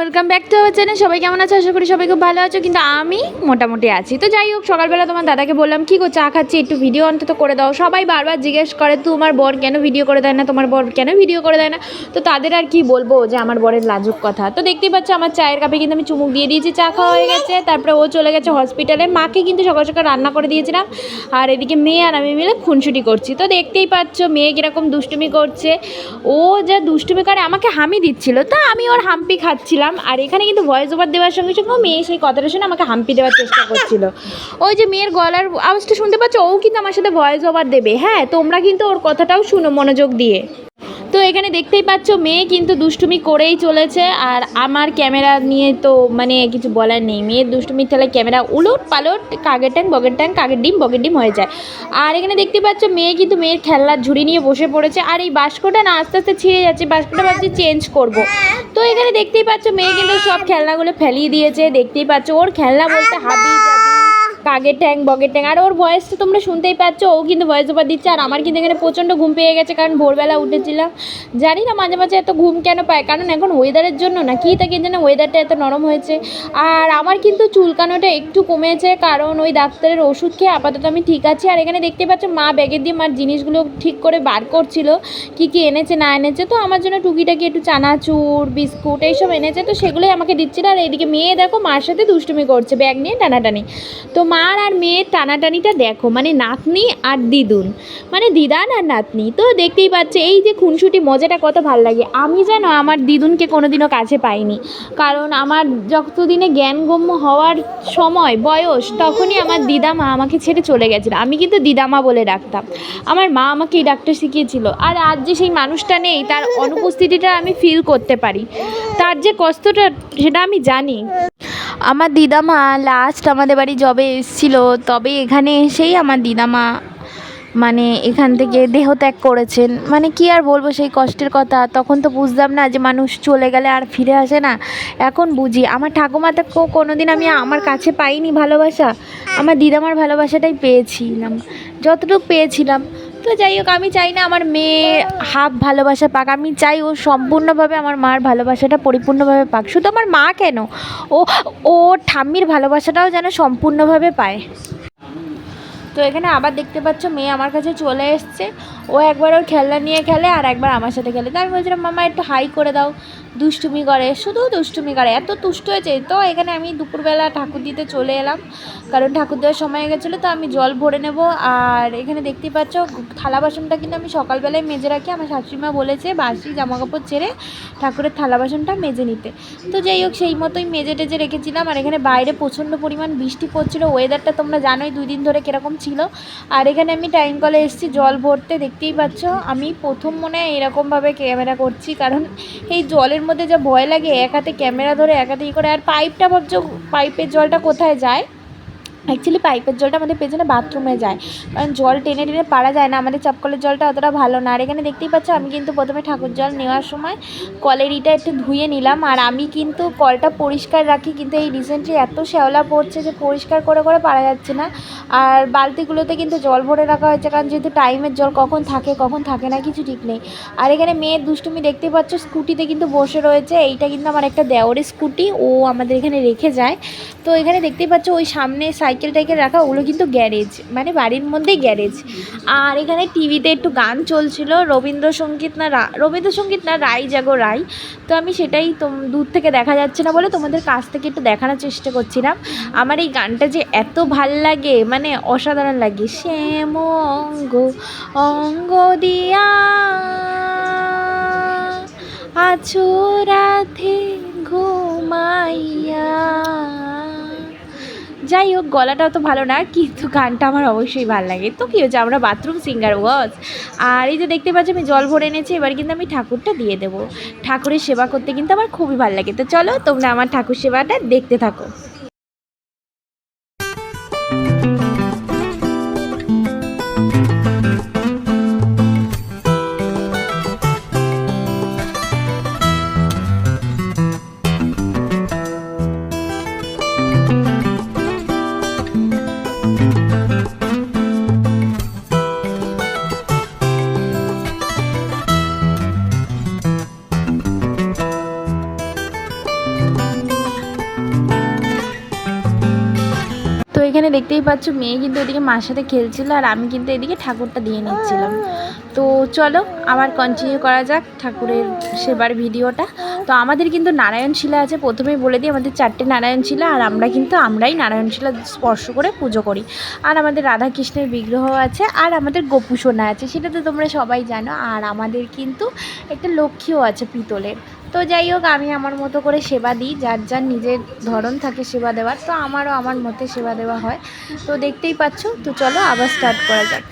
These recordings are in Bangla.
Welcome back to our channel সবাই কেমন আছো? আশা করি সবাই খুব ভালো আছো। কিন্তু আমি মোটামুটি আছি। তো যাই হোক, সকালবেলা তোমার দাদাকে বললাম, কী গো, চা খাচ্ছি? একটু ভিডিও অন্তত করে দাও। সবাই বারবার জিজ্ঞেস করে, তোমার বর কেন ভিডিও করে দেয় না? তোমার বর কেন ভিডিও করে দেয় না? তো তাদের আর কি বলব, যে আমার বরের লাজুক কথা। তো দেখতেই পাচ্ছ, আমার চায়ের কাপে কিন্তু আমি চুমুক দিয়ে দিয়েছি, চা খাওয়া হয়ে গেছে। তারপরে ও চলে গেছে হসপিটালে মাকে কিন্তু সকাল সকাল রান্না করে দিয়েছিলাম। আর এদিকে মেয়ে আর আমি মিলে খুনসুটি করছি। তো দেখতেই পাচ্ছ, মেয়ে কীরকম দুষ্টুমি করছে। ও যা দুষ্টুমি করে, আমাকে হামি দিচ্ছিল। তা আমি ওর হাম্পি খাচ্ছিলাম। আর এখানে কিন্তু ভয়েস ওভার দেওয়ার সঙ্গে সঙ্গে মেয়ে সেই কথাটা শুনে আমাকে হাম্পি দেওয়ার চেষ্টা করছিল। ওই যে মেয়ের গলার আওয়াজটা শুনতে পাচ্ছ? ও কিন্তু আমার সাথে ভয়েস ওভার দেবে। হ্যাঁ তোমরা কিন্তু ওর কথাটাও শুনো মনোযোগ দিয়ে। তো এখানে দেখতেই পাচ্ছ মেয়ে কিন্তু দুষ্টুমি করেই চলেছে, আর আমার ক্যামেরা নিয়ে তো মানে কিছু বলার নেই। মেয়ের দুষ্টুমির ঠেলে ক্যামেরা উলট পালট, কাগের ট্যাং, বগের ট্যাং, কাগের ডিম, বগের ডিম হয়ে যায়। আর এখানে দেখতে পাচ্ছ মেয়ে কিন্তু মেয়ের খেলনার ঝুড়ি নিয়ে বসে পড়েছে, আর এই বাস্কটা না আস্তে আস্তে ছিঁড়ে যাচ্ছে, বাস্কটা ভাবছি চেঞ্জ করব। তো এখানে দেখতেই পাচ্ছ মেয়ে কিন্তু সব খেলনাগুলো ফেলিয়ে দিয়েছে, দেখতেই পাচ্ছ ওর খেলনা বলতে হাবি যাবি কাগের ট্যাং বগের ট্যাং আর ওর ভয়েসটা তোমরা শুনতেই পাচ্ছ, ও কিন্তু ভয়েস ওভার দিচ্ছে, আর আমার কিন্তু এখানে প্রচণ্ড ঘুম পেয়ে গেছে, কারণ ভোরবেলা উঠেছিলাম। জানি না মাঝে মাঝে এত ঘুম কেন পায়, কারণ এখন ওয়েদারের জন্য না, কী থাকে যেন ওয়েদারটা এত নরম হয়েছে। আর আমার কিন্তু চুলকানোটা একটু কমেছে, কারণ ওই ডাক্তারের ওষুধ খেয়ে আপাতত আমি ঠিক আছি। আর এখানে দেখতে পাচ্ছ, মা ব্যাগের দিয়ে মার জিনিসগুলো ঠিক করে বার করছিল, কী কী এনেছে, না এনেছে। তো আমার জন্য টুকিটাকি একটু চানাচুর, বিস্কুট এইসব এনেছে, তো সেগুলোই আমাকে দিচ্ছিল। আর এদিকে মেয়ে দেখো, মার সাথে দুষ্টুমি করছে, ব্যাগ নিয়ে টানাটানি। তো মার আর মেয়ের টানাটানিটা দেখো মানে নাতনি আর দিদুন। মানে দিদান আর নাতনি। তো দেখতেই পাচ্ছে, এই যে খুনসুটি মজাটা কত ভালো লাগে। আমি যেন আমার দিদুনকে কোনোদিনও কাছে পাইনি। কারণ আমার যতদিনে জ্ঞানগম্য হওয়ার সময়, বয়স, তখনই আমার দিদামা আমাকে ছেড়ে চলে গেছিল। আমি কিন্তু দিদামা বলে ডাকতাম। আমার মা আমাকে এই ডাক্তার শিখিয়েছিল। আর আজ যে সেই মানুষটা নেই, তার অনুপস্থিতিটা আমি ফিল করতে পারি। তার যে কষ্টটা, সেটা আমি জানি। আমার দিদামা লাস্ট আমাদের বাড়ি যবে এসেছিল, তবে এখানে এসেই আমার দিদামা মানে এখান থেকে দেহত্যাগ করেছেন। মানে কি আর বলব, সেই কষ্টের কথা। তখন তো বুঝতাম না যে মানুষ চলে গেলে আর ফিরে আসে না। এখন বুঝি, আমার ঠাকুমাটাকেও কোনো দিন আমি আমার কাছে পাইনি ভালোবাসা। আমার দিদামার ভালোবাসাটাই পেয়েছিলাম, যতটুকু পেয়েছিলাম। তো যাই হোক, আমি চাই না আমার মেয়ে হাফ ভালোবাসা পাক। আমি চাই ও সম্পূর্ণভাবে আমার মার ভালোবাসাটা পরিপূর্ণভাবে পাক। শুধু আমার মা কেন? ও ও ঠাম্মির ভালোবাসাটাও যেন সম্পূর্ণভাবে পায়। তো এখানে আবার দেখতে পাচ্ছ, মেয়ে আমার কাছে চলে এসছে। ও একবার ওর খেলনা নিয়ে খেলে আর একবার আমার সাথে খেলে। তো আমি বলছিলাম, মামা, একটু হাই করে দাও। দুষ্টুমি করে, শুধু দুষ্টুমি করে, এত তুষ্ট হয়েছে। তো এখানে আমি দুপুরবেলা ঠাকুর দিতে চলে এলাম। কারণ ঠাকুর দেওয়ার সময় গেছিল, তো আমি জল ভরে নেব। আর এখানে দেখতেই পাচ্ছ, থালা বাসনটা কিন্তু আমি সকালবেলায় মেজে রাখি। আমার শাশুড়িমা বলেছে, বাসি জামা কাপড় ছেড়ে ঠাকুরের থালা বাসনটা মেজে নিতে। তো যাই হোক, সেই মতোই মেজে টেজে রেখেছিলাম। আর এখানে বাইরে প্রচণ্ড পরিমাণ বৃষ্টি পড়ছিল। ওয়েদারটা তোমরা জানোই, দুই দিন ধরে কীরকম ছিল। আর এখানে আমি টাইম কলে এসেছি, জল ভরতে। দেখতেই পাচ্ছ, আমি প্রথম মনে হয় এরকমভাবে ক্যামেরা করছি। কারণ এই জলের মধ্যে যা ভয় লাগে, এক হাতে ক্যামেরা ধরে, এক হাতে ই করে, আর পাইপটা ভাবছ পাইপের জলটা কোথায় যায়? অ্যাকচুয়ালি পাইপের জলটা আমাদের পেছনে বাথরুমে যায়। কারণ জল টেনে টেনে পারা যায় না, আমাদের চাপকলের জলটা অতটা ভালো না। আর এখানে দেখতেই পাচ্ছ, আমি কিন্তু প্রথমে ঠাকুর জল নেওয়ার সময় কলের ইটা একটু ধুয়ে নিলাম। আর আমি কিন্তু কলটা পরিষ্কার রাখি, কিন্তু এই রিসেন্টলি এত শ্যাওলা পড়ছে যে পরিষ্কার করে করে পারা যাচ্ছে না। আর বালতিগুলোতে কিন্তু জল ভরে রাখা হয়েছে, কারণ যেহেতু টাইমের জল কখন থাকে কখন থাকে না, কিছু ঠিক নেই। আর এখানে মেয়ের দুষ্টুমি দেখতেই পাচ্ছ, স্কুটিতে কিন্তু বসে রয়েছে। এইটা কিন্তু আমার একটা দেওরের স্কুটি, ও আমাদের এখানে রেখে যায়। তো এখানে দেখতেই পাচ্ছ, ওই সামনে সাইকেল টাইকেল রাখা, ওগুলো কিন্তু গ্যারেজ মানে বাড়ির মধ্যেই গ্যারেজ। আর এখানে টিভিতে একটু গান চলছিল, রবীন্দ্রসঙ্গীত না রবীন্দ্রসঙ্গীত না, রাই জাগো রাই। তো আমি সেটাই দূর থেকে দেখা যাচ্ছে না বলে তোমাদের কাছ থেকে একটু দেখানোর চেষ্টা করছিলাম। আমার এই গানটা যে এত ভালো লাগে মানে অসাধারণ লাগে। শ্যাম অঙ্গ অঙ্গ দিয়া আছো রাধে ঘুমাইয়া। যাই হোক, গলাটাও তো ভালো না, কিন্তু গানটা আমার অবশ্যই ভালো লাগে। তো কী হচ্ছে আমরা বাথরুম সিঙ্গার ওয়াজ আর এই যে দেখতে পাচ্ছি, আমি জল ভরে এনেছি, এবার কিন্তু আমি ঠাকুরটা দিয়ে দেবো। ঠাকুরের সেবা করতে কিন্তু আমার খুবই ভালো লাগে। তো চলো, তোমরা আমার ঠাকুর সেবাটা দেখতে থাকো। দেখতেই পাচ্ছ, মেয়ে কিন্তু এদিকে মার সাথে খেলছিল আর আমি কিন্তু এদিকে ঠাকুরটা দিয়ে নিচ্ছিলাম। তো চলো, আবার কন্টিনিউ করা যাক ঠাকুরের সেবার ভিডিওটা। তো আমাদের কিন্তু নারায়ণ শিলা আছে, প্রথমেই বলে দিই, আমাদের চারটে নারায়ণ শিলা আর আমরা কিন্তু আমরাই নারায়ণ শিলা স্পর্শ করে পুজো করি। আর আমাদের রাধা কৃষ্ণের বিগ্রহ আছে আর আমাদের গোপু সোনা আছে, সেটা তো তোমরা সবাই জানো। আর আমাদের কিন্তু একটা লক্ষ্মীও আছে পিতলের। তো যাই হোক, আমি আমার মতো করে সেবা দিই, যার যার নিজের ধরন থাকে সেবা দেওয়ার, তো আমারও আমার মতে সেবা দেওয়া হয়। তো দেখতেই পাচ্ছ, তো চলো আবার স্টার্ট করা যাক।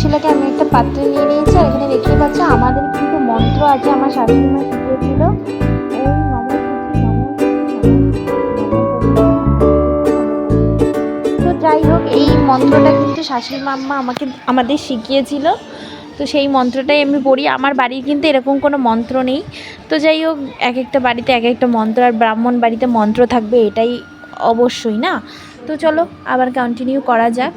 শিলাকে আমি একটা পাত্রে নিয়ে নিয়েছি আর এখানে দেখতে পাচ্ছ আমাদের কিন্তু মন্ত্র আছে আমার শাশুড়ি মা শিখিয়েছিল। তো যাই হোক এই মন্ত্রটা কিন্তু শাশুড়ি মাম্মা আমাকে আমাদের শিখিয়েছিল তো সেই মন্ত্রটাই আমি পড়ি আমার বাড়ির কিন্তু এরকম কোনো মন্ত্র নেই তো যাই হোক এক একটা বাড়িতে এক একটা মন্ত্র আর ব্রাহ্মণ বাড়িতে মন্ত্র থাকবে এটাই অবশ্যই না তো চলো আবার কন্টিনিউ করা যাক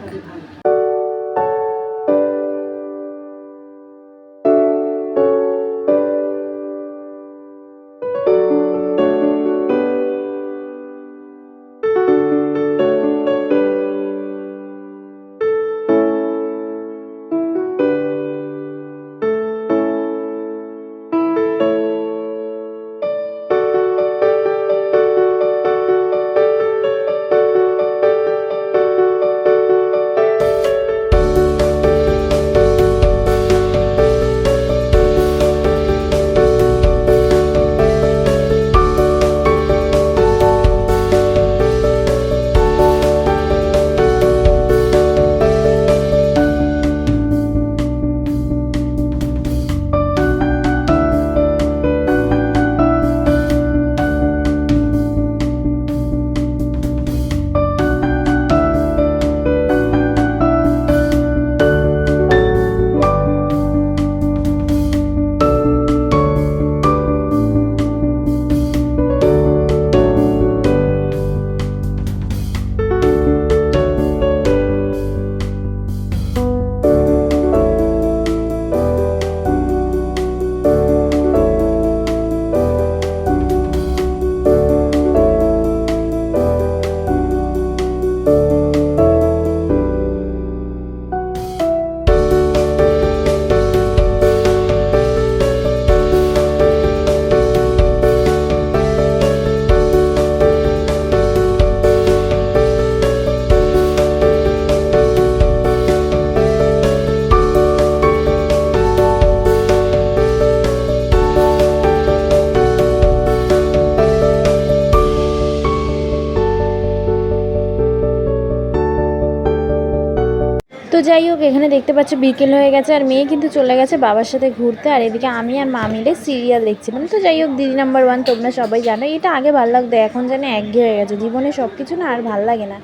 যাই হোক, এখানে দেখতে পাচ্ছ বিকেল হয়ে গেছে আর মেয়ে কিন্তু চলে গেছে বাবার সাথে ঘুরতে আর এদিকে আমি আর মা মিলে সিরিয়াল দেখছিলাম তো যাই হোক, দিদি নাম্বার ওয়ান তোমরা সবাই জানো, এটা আগে ভালো লাগতো, এখন জানে একঘেয়ে হয়ে গেছে। জীবনে সব কিছু না আর ভালো লাগে না।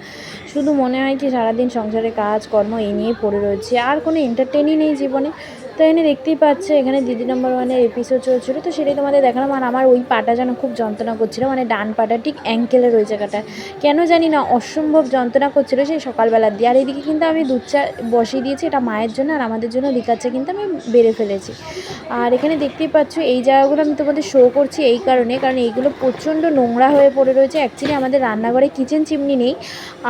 শুধু মনে হয় কি সারাদিন সংসারে কাজ, কর্ম, এই নিয়ে পড়ে রয়েছে। আর কোনো এন্টারটেনই নেই জীবনে। তো এখানে দেখতেই পাচ্ছে, এখানে দিদি নাম্বার ওয়ানের এপিসোড চলছিল, তো সেটাই তোমাদের দেখালাম। আর আমার ওই পাটা যেন খুব যন্ত্রণা করছিল মানে ডান পাটা ঠিক অ্যাঙ্কেলের ওই জায়গাটা। কেন জানি না, অসম্ভব যন্ত্রণা করছিল সেই সকালবেলার দিয়ে। আর এদিকে কিন্তু আমি দুধ চা বসিয়ে দিয়েছি, এটা মায়ের জন্য আর আমাদের জন্য চা কিন্তু আমি বেড়ে ফেলেছি। আর এখানে দেখতেই পাচ্ছ, এই জায়গাগুলো আমি তোমাদের শো করছি এই কারণে, কারণ এইগুলো প্রচণ্ড নোংরা হয়ে পড়ে রয়েছে। অ্যাকচুয়ালি আমাদের রান্নাঘরে কিচেন চিমনি নেই।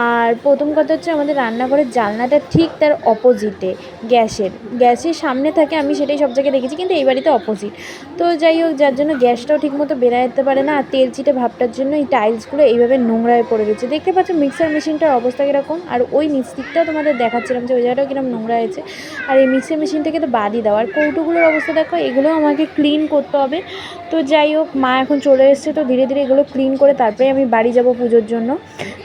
আর প্রথম কথা হচ্ছে আমাদের রান্নাঘরের জানলাটা ঠিক তার অপোজিটে গ্যাসের। গ্যাসের সামনে থাকে, আমি সেটাই সব জায়গায় দেখেছি, কিন্তু এই বাড়িতে অপোজিট তো যাই হোক, যার জন্য গ্যাসটাও ঠিকমতো যেতে পারে না, আর তেল চিটে ভাবটার জন্য এই টাইলসগুলো এইভাবে নোংরা হয়ে পড়ে রয়েছে দেখতে পাচ্ছ মিক্সার মেশিনটার অবস্থা কীরকম, আর ওই নিচ তোমাদের দেখাচ্ছিলাম যে ওই জায়গাটাও কীরকম নোংরা হয়েছে আর এই মিক্সার মেশিনটাকে তো বাদই দাও, আর কৌটোগুলোর অবস্থা দেখো এগুলো আমাকে ক্লিন করতে হবে। তো যাই হোক, মা এখন চলে এসছে, তো ধীরে ধীরে এগুলো ক্লিন করে তারপরে আমি বাড়ি যাব পুজোর জন্য।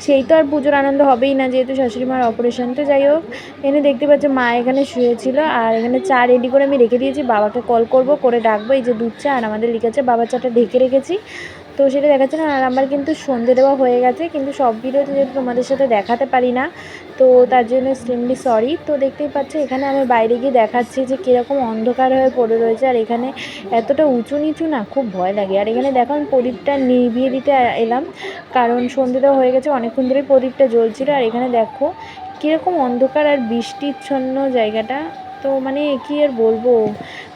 সেই তো আর পুজোর আনন্দ হবেই না, যেহেতু শাশুড়ি মার অপারেশন তো যাই হোক এখানে দেখতে পাচ্ছ, মা এখানে শুয়েছিল, আর এখানে চা রেডি করে আমি রেখে দিয়েছি, বাবাকে কল করব, করে ডাকবো, এই যে দুধ চা আর আমাদের লিখেছে বাবা চাটা ঢেকে রেখেছি। তো সেটা দেখাচ্ছে না, আর আমার কিন্তু সন্ধে দেওয়া হয়ে গেছে, কিন্তু সব ভিডিওতে যেহেতু তোমাদের সাথে দেখাতে পারি না, তো তার জন্য এক্সট্রিমলি সরি তো দেখতেই পাচ্ছ, এখানে আমি বাইরে গিয়ে দেখাচ্ছি যে কীরকম অন্ধকার হয়ে পড়ে রয়েছে, আর এখানে এতটা উঁচু নিচু না, খুব ভয় লাগে। আর এখানে দেখো আমি প্রদীপটা নিভিয়ে দিতে এলাম, কারণ সন্ধে দেওয়া হয়ে গেছে, অনেকক্ষণ ধরেই প্রদীপটা জ্বলছিল, আর এখানে দেখো কীরকম অন্ধকার আর বৃষ্টিচ্ছন্ন জায়গাটা। তো মানে কি আর বলব?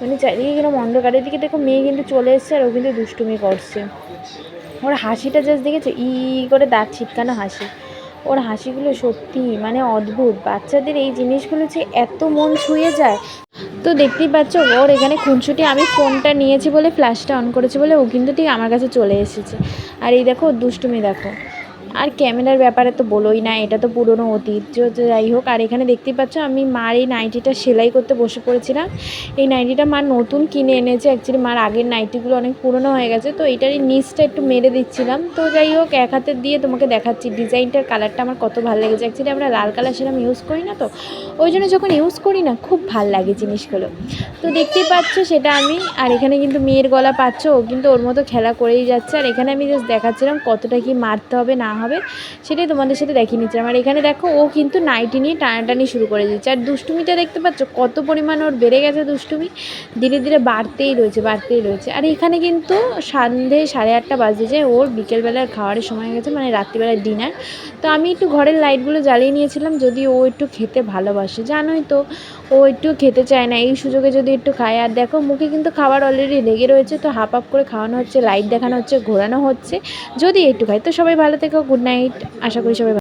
মানে চারিদিকে কীরকম অন্ধকারের দিকে দেখো মেয়ে কিন্তু চলে এসছে আর ও কিন্তু দুষ্টুমি করছে। ওর হাসিটা জাস্ট দেখেছ? ই করে দাঁত ছিটকানো হাসি। ওর হাসিগুলো সত্যি মানে অদ্ভুত। বাচ্চাদের এই জিনিসগুলো যে এত মন ছুঁয়ে যায়। তো দেখতেই পাচ্ছ, ওর এখানে খুনসুটি আমি ফোনটা নিয়েছি বলে ফ্ল্যাশটা অন করেছি বলে, ও কিন্তু ঠিক আমার কাছে চলে এসেছে। আর এই দেখো, দুষ্টুমি দেখো। আর ক্যামেরার ব্যাপারে তো বলোই না, এটা তো পুরনো তো যাই হোক, আর এখানে দেখতেই পাচ্ছ আমি মার এই নাইটিটা সেলাই করতে বসে পড়েছিলাম। এই নাইটিটা মা নতুন কিনে এনেছে অ্যাকচুয়ালি মার আগের নাইটিগুলো অনেক পুরনো হয়ে গেছে, তো এটারই নিচটা একটু মেরে দিচ্ছিলাম। তো যাই হোক, এক হাতে দিয়ে তোমাকে দেখাচ্ছি, ডিজাইনটার কালারটা আমার কত ভালো লেগেছে। অ্যাকচুয়ালি আমরা লাল কালার সেরকম ইউজ করি না তো, ওই জন্য যখন ইউজ করি না, খুব ভালো লাগে জিনিসগুলো। তো দেখতেই পাচ্ছ সেটা আমি, আর এখানে কিন্তু মেয়ের গলা পাচ্ছ কিন্তু ওর মতো খেলা করেই যাচ্ছে। আর এখানে আমি জাস্ট দেখাচ্ছিলাম কতটা কি মারতে হবে, না হবে, সেটাই তোমাদের সাথে দেখিয়ে নিচ্ছিলাম। আর এখানে দেখো, ও কিন্তু নাইটি নিয়ে টানাটানি শুরু করে দিচ্ছে আর দুষ্টুমিটা দেখতে পাচ্ছ, কত পরিমাণ ওর বেড়ে গেছে দুষ্টুমি। ধীরে ধীরে বাড়তেই রয়েছে বাড়তেই রয়েছে। আর এখানে কিন্তু সন্ধে সাড়ে আটটা বাজে যে ওর বিকেলবেলার খাওয়ারের সময় হয়ে গেছে মানে রাত্রিবেলার ডিনার। তো আমি একটু ঘরের লাইটগুলো জ্বালিয়ে নিয়েছিলাম, যদি ও একটু খেতে ভালোবাসে। জানোই তো, ও একটু খেতে চায় না, এই সুযোগে যদি একটু খায়। আর দেখো, মুখে কিন্তু খাবার অলরেডি লেগে রয়েছে, তো হাফ হাফ করে খাওয়ানো হচ্ছে লাইট দেখানো হচ্ছে, ঘোরানো হচ্ছে। যদি একটু খায়, তো সবাই ভালো থেকো গুড নাইট। আশা করি সবাই